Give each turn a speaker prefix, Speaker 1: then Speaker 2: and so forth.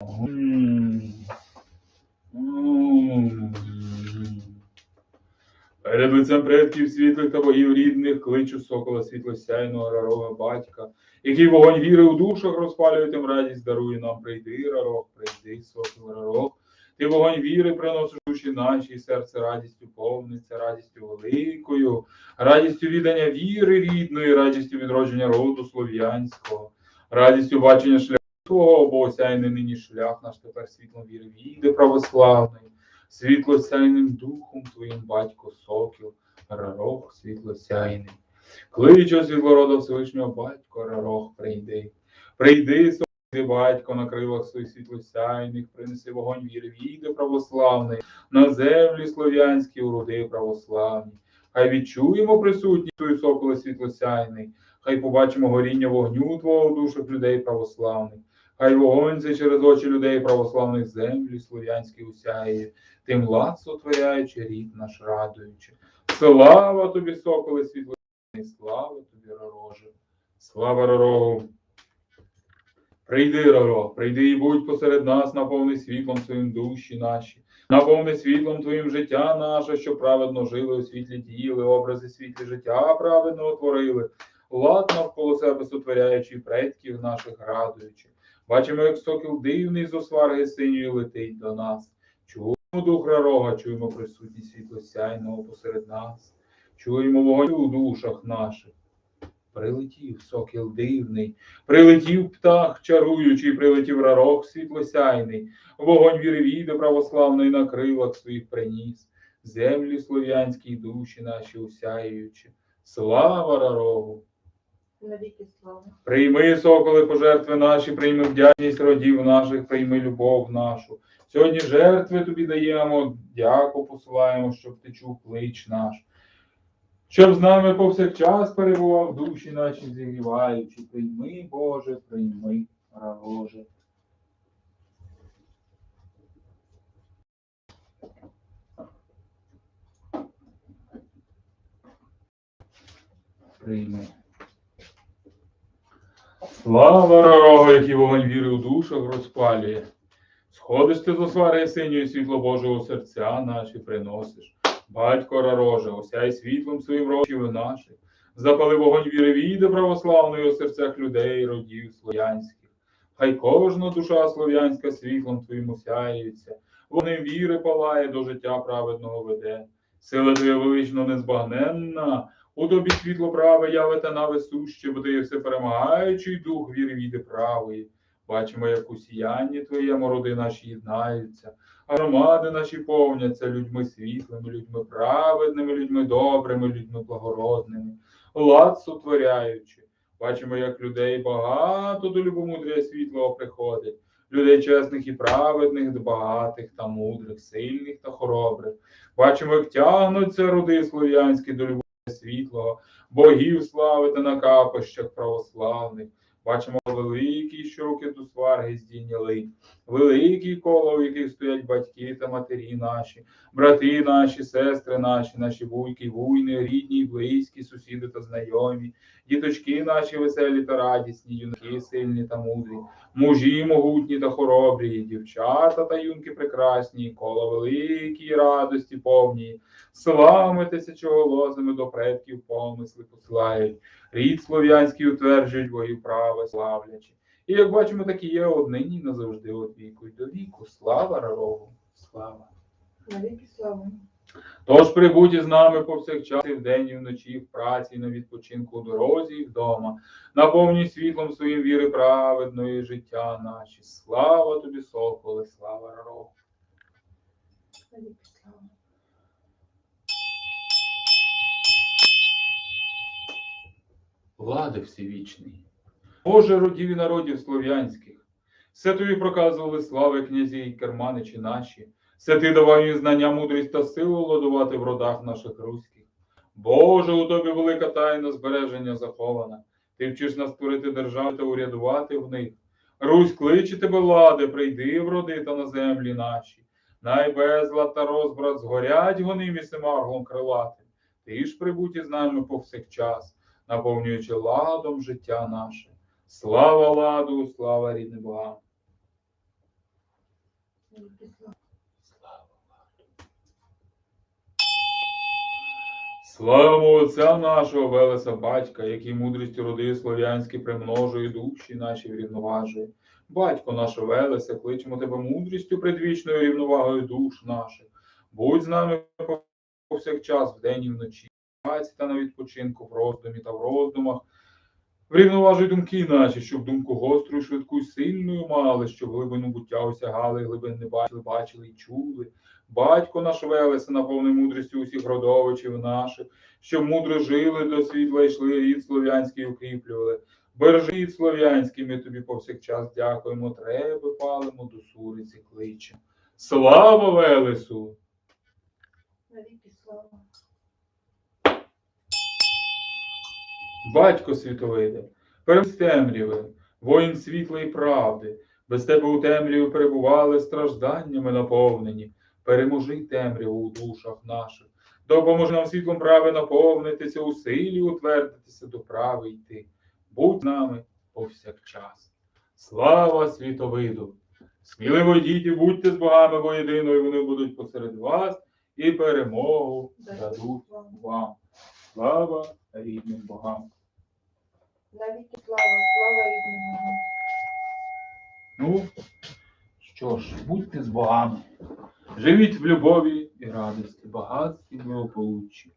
Speaker 1: М. М. Перед лицем предків світлих та богів рідних кличу сокола світлосяйного рарога батька, який вогонь віри у душах розпалює тим радість, дарує нам прийди, рарог, прийди, сокол рарог. Ти вогонь віри приносиш душі наші, і серце радістю повниться, радістю великою, радістю віддання віри рідної, радістю відродження роду слов'янського, радістю бачення шляху Твого, бо осяйний нині шлях наш тепер світлом віри війде православний, світло сяйним духом Твоїм, батько сокіл, рарох світлосяйний. Кличе світлорода Всевишнього батько, рарох прийди. Прийди, сокіл, батько, на крилах своїх світлосяйних, принеси вогонь віри війде православний, на землі слов'янські уроди православні. Хай відчуємо присутність Твою сокола світлосяйний, хай побачимо горіння вогню Твого в душах людей православних. Хай вогонь цей через очі людей православних землі слов'янські усяє, тим лад сотворяючи, рід наш радуючи. Слава тобі, соколи світлосяйний, слава тобі, ророже, слава ророгу. Прийди, Роро, прийди і будь посеред нас, наповни світлом своїм душі наші, наповни світлом твоїм життя наше, що праведно жили у світлі діяли, образи світлі життя праведно творили, лад навколо себе сотворяючи, предків наших радуючи. Бачимо, як сокіл дивний з осварги синьої летить до нас. Чуємо дух рарога, чуємо присутність світлосяйного посеред нас, чуємо вогонь у душах наших. Прилетів сокіл дивний, прилетів птах чаруючий, прилетів рарок світлосяйний, вогонь віри війде православної на крилах своїх приніс, землі слов'янські душі наші усяючи. Слава рарогу! Прийми, соколи, пожертви наші, прийми вдячність родів наших, прийми любов нашу. Сьогодні жертви тобі даємо, дяку посилаємо, щоб ти чув клич наш. Щоб з нами повсякчас перебував душі наші зігріваючи. Прийми, Боже, прийми, Боже. Прийми. Слава рогу, який вогонь віри у душах розпалює. Сходиш ти до свари синьої світло Божого серця наші приносиш. Батько рароже, осяй світлом своїм років наших. Запали вогонь віри війде православної у серцях людей, родів слов'янських. Хай кожна душа слов'янська світлом твоїм осяється, вогнем віри палає, до життя праведного веде. Сила твоя велично незбагненна, у тобі світло праве явите на весуще, бо ти є все перемагаючий дух віри війде правої. Бачимо, як у сіянні твоєму роди наші єднаються, громади наші повняться людьми світлими, людьми праведними, людьми добрими, людьми благородними, лад сотворяючи. Бачимо, як людей багато до любомудря світлого приходить, людей чесних і праведних, багатих та мудрих, сильних та хоробрих. Бачимо, як тягнуться роди слов'янські до любові світлого, богів славити на капищах православних. Бачимо великі щоки до сварги здійняли, великі коло, в яких стоять батьки та матері наші, брати наші, сестри наші, наші вуйки, вуйни, рідні, близькі, сусіди та знайомі, діточки наші веселі та радісні, юнки сильні та мудрі, мужі могутні та хоробрі, дівчата та юнки прекрасні, коло великі радості повні, славами тисячоголосими до предків помисли посилають рід слов'янський утверджують богів права, славлячи. І як бачимо, так і є однині назавжди от віку й до віку. Слава рарогу, слава.
Speaker 2: Навіки слава.
Speaker 1: Тож прибудь із нами повсякчас і вдень і вночі, в праці, і на відпочинку у дорозі і вдома. Наповнюй світлом своїм віри праведної життя наші. Слава тобі, соколе, слава рарогу.
Speaker 2: Навіки слава.
Speaker 1: Влади всевічний, Боже родів і народів слов'янських, все тобі проказували слави князі й керманичі наші, все ти давав їм знання, мудрість та силу ладувати в родах наших руських. Боже, у тобі велика тайна збереження захована. Ти вчиш нас творити держави та урядувати в них. Русь кличе тебе, влади, прийди в роди та на землі наші. Най безлад та розбрат згорять гоним і семарглом крилатим. Ти ж прибудь із нами повсякчас наповнюючи ладом життя наше. Слава ладу, слава рідним богам.
Speaker 2: Слава.
Speaker 1: Отця нашого Велеса Батька, який мудрістю роди слов'янські примножує душі наші врівноважує. Батько наше Велеса, кличемо тебе мудрістю предвічною рівновагою душ наших. Будь з нами повсякчас, вдень і вночі, в та на відпочинку, в роздумі та в роздумах. Врівноважуй думки наші, щоб думку гостру, і швидку, й сильною мали, щоб глибину буття осягали, глибин не бачили, бачили й чули. Батько наш Велеса, наповни мудрістю усіх родовичів наших, щоб мудро жили до світла йшли, рід слов'янський укріплювали. Бережи рід слов'янський, ми тобі повсякчас дякуємо, треби палимо, до суриці кличемо. Слава Велесу!
Speaker 2: Навіки слава.
Speaker 1: Батько світовиде, переміз темряви, воїн світла і правди, без тебе у темряві перебували стражданнями наповнені. Переможи темряву у душах наших, допоможи нам світлом прави наповнитися, у силі утвердитися до прави йти. Будь з нами повсякчас. Слава світовиду! Сміливо йдіть і будьте з богами воєдиною, вони будуть посеред вас і перемогу дадуть вам. Слава рідним богам.
Speaker 2: Навіки слава, слава рідним
Speaker 1: Ну, що ж, будьте з богами. Живіть в любові і радості, багатстві, благополуччі.